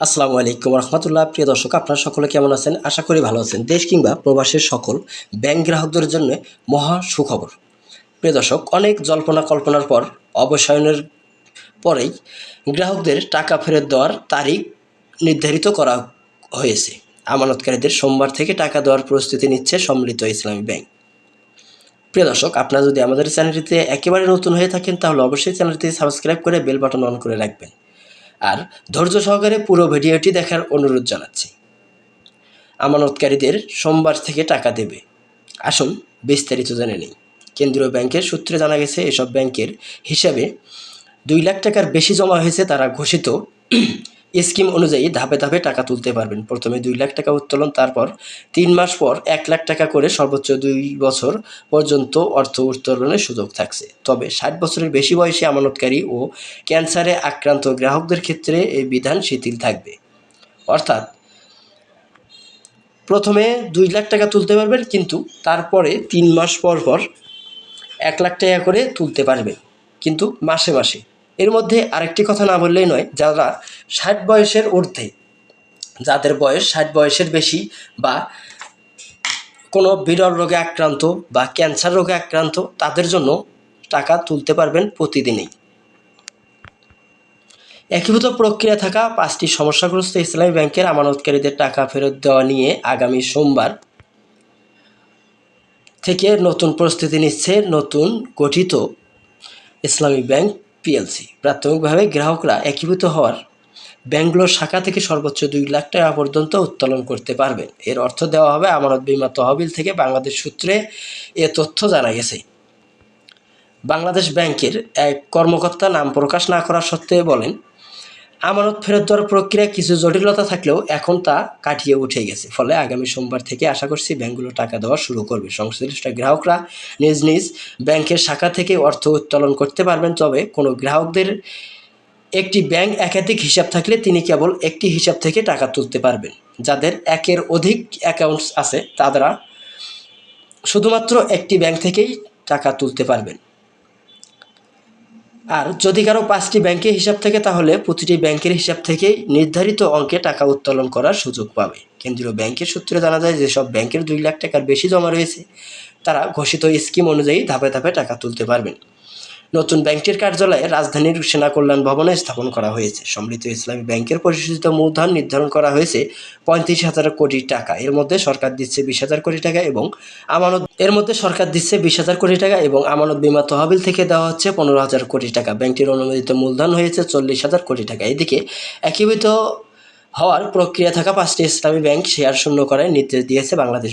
আসসালামু আলাইকুম রহমতুল্লাহ। প্রিয় দর্শক, আপনারা সকলে কেমন আছেন? আশা করি ভালো আছেন। দেশ কিংবা প্রবাসের সকল ব্যাংক গ্রাহকদের জন্য মহা সুখবর। প্রিয় দর্শক, অনেক জল্পনা কল্পনার পর, অবসায়নের পরেই গ্রাহকদের টাকা ফেরত দেওয়ার তারিখ নির্ধারিত করা হয়েছে। আমানতকারীদের সোমবার থেকে টাকা দেওয়ার প্রস্তুতি নিচ্ছে সম্মিলিত ইসলামী ব্যাংক। প্রিয় দর্শক, আপনারা যদি আমাদের চ্যানেলটিতে একেবারে নতুন হয়ে থাকেন, তাহলে অবশ্যই চ্যানেলটি সাবস্ক্রাইব করে বেল বাটন অন করে রাখবেন। আর ধৈর্য সহকারে পুরো ভিডিওটি দেখার অনুরোধ জানাচ্ছি। আমানতকারীদের সোমবার থেকে টাকা দেবে। আসুন বিস্তারিত জেনে নেই। কেন্দ্রীয় ব্যাংকের সূত্রে জানা গেছে, এসব ব্যাংকের হিসাবে দুই লাখ টাকার বেশি জমা হয়েছে তারা ঘোষিত স্কিম অনুযায়ী ধাপে ধাপে টাকা তুলতে পারবেন। প্রথমে দুই লাখ টাকা উত্তোলন, তারপর তিন মাস পর এক লাখ টাকা করে সর্বোচ্চ দুই বছর পর্যন্ত অর্থ উত্তোলনের সুযোগ থাকছে। তবে ষাট বছরের বেশি বয়সী আমানতকারী ও ক্যান্সারে আক্রান্ত গ্রাহকদের ক্ষেত্রে এই বিধান শিথিল থাকবে। অর্থাৎ প্রথমে দুই লাখ টাকা তুলতে পারবেন, কিন্তু তারপরে তিন মাস পর পর এক লাখ টাকা করে তুলতে পারবেন। কিন্তু মাসে মাসে এর মধ্যে আরেকটি কথা না বললেই নয়, যারা ষাট বয়সের ঊর্ধ্বে, যাদের বয়স ষাট বয়সের বেশি বা কোনো বিরল রোগে আক্রান্ত বা ক্যান্সার রোগে আক্রান্ত, তাদের জন্য টাকা তুলতে পারবেন প্রতিদিনই। একীভূত প্রক্রিয়া থাকা পাঁচটি সমস্যাগ্রস্ত ইসলামী ব্যাংকের আমানতকারীদের টাকা ফেরত দেওয়া নিয়ে আগামী সোমবার থেকে নতুন প্রস্তুতি নিচ্ছে নতুন গঠিত ইসলামী ব্যাংক পিএলসি। প্রাথমিকভাবে গ্রাহকরা একীভূত হওয়ার ব্যাংকগুলোর শাখা থেকে সর্বোচ্চ দুই লাখ টাকা পর্যন্ত উত্তোলন করতে পারবেন। এর অর্থ দেওয়া হবে আমানত বিমা তহবিল থেকে বাংলাদেশ সূত্রে এ তথ্য জানা গেছে। বাংলাদেশ ব্যাংকের এক কর্মকর্তা নাম প্রকাশ না করা সত্ত্বেও বলেন আমানত ফেরত দেওয়ার প্রক্রিয়া কিছু জটিলতা থাকলেও এখন তা কাটিয়ে উঠে গেছে। ফলে আগামী সোমবার থেকে আশা করছি ব্যাংকগুলো টাকা দেওয়া শুরু করবে। সংশ্লিষ্ট গ্রাহকরা নিজ নিজ ব্যাংকের শাখা থেকে অর্থ উত্তোলন করতে পারবেন, তবে কোনো গ্রাহকদের একটি ব্যাংক একাধিক হিসাব থাকলে তিনি কেবল একটি হিসাব থেকে টাকা তুলতে পারবেন। যাদের একের অধিক অ্যাকাউন্টস আছে, তারা শুধুমাত্র একটি ব্যাংক থেকেই টাকা তুলতে পারবেন। আর যদি কারও পাঁচটি ব্যাংকের হিসাব থাকে, তাহলে প্রতিটি ব্যাংকের হিসাব থেকে নির্ধারিত অঙ্কে টাকা উত্তোলন করার সুযোগ পাবে। কেন্দ্রীয় ব্যাংকের সূত্রে জানা যায় যে, সব ব্যাংকের দুই লাখ টাকার বেশি জমা রয়েছে। তারা ঘোষিত স্কিম অনুযায়ী ধাপে ধাপে টাকা তুলতে পারবেন। নতুন ব্যাংকটির কার্যালয়ে রাজধানীর সেনা কল্যাণ ভবনে স্থাপন করা হয়েছে। সম্মিলিত ইসলামী ব্যাংকের পরিশোধিত মূলধন নির্ধারণ করা হয়েছে পঁয়ত্রিশ হাজার কোটি টাকা। এর মধ্যে সরকার দিচ্ছে বিশ হাজার কোটি টাকা এবং আমানত এর মধ্যে সরকার দিচ্ছে বিশ হাজার কোটি টাকা এবং আমানত বিমা তহবিল থেকে দেওয়া হচ্ছে পনেরো হাজার কোটি টাকা। ব্যাংকটির অনুমোদিত মূলধন হয়েছে চল্লিশ হাজার কোটি টাকা। এদিকে একীভূত হওয়ার প্রক্রিয়া থাকা পাঁচটি ইসলামী ব্যাংক শেয়ার শূন্য করার নির্দেশ দিয়েছে বাংলাদেশ